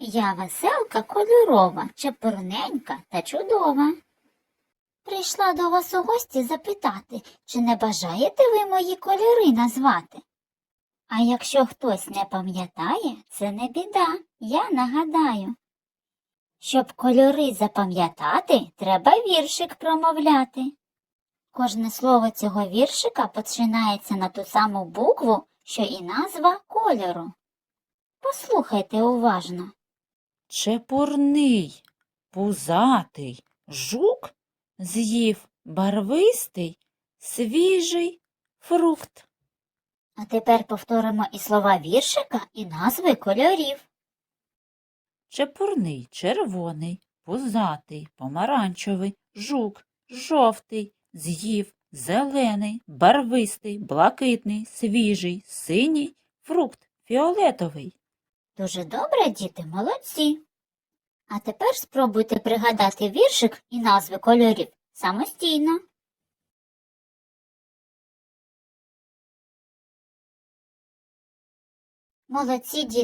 Я веселка кольорова, чепурненька та чудова. Прийшла до вас у гості запитати, чи не бажаєте ви мої кольори назвати? А якщо хтось не пам'ятає, це не біда, я нагадаю. Щоб кольори запам'ятати, треба віршик промовляти. Кожне слово цього віршика починається на ту саму букву, що і назва кольору. Послухайте уважно. Чепурний, пузатий, жук з'їв барвистий, свіжий фрукт. А тепер повторимо і слова віршика, і назви кольорів. Чепурний, червоний, пузатий, помаранчевий, жук, жовтий, з'їв, зелений, барвистий, блакитний, свіжий, синій, фрукт, фіолетовий. Дуже добре, діти, молодці. А тепер спробуйте пригадати віршик і назви кольорів самостійно. Молодці, діти.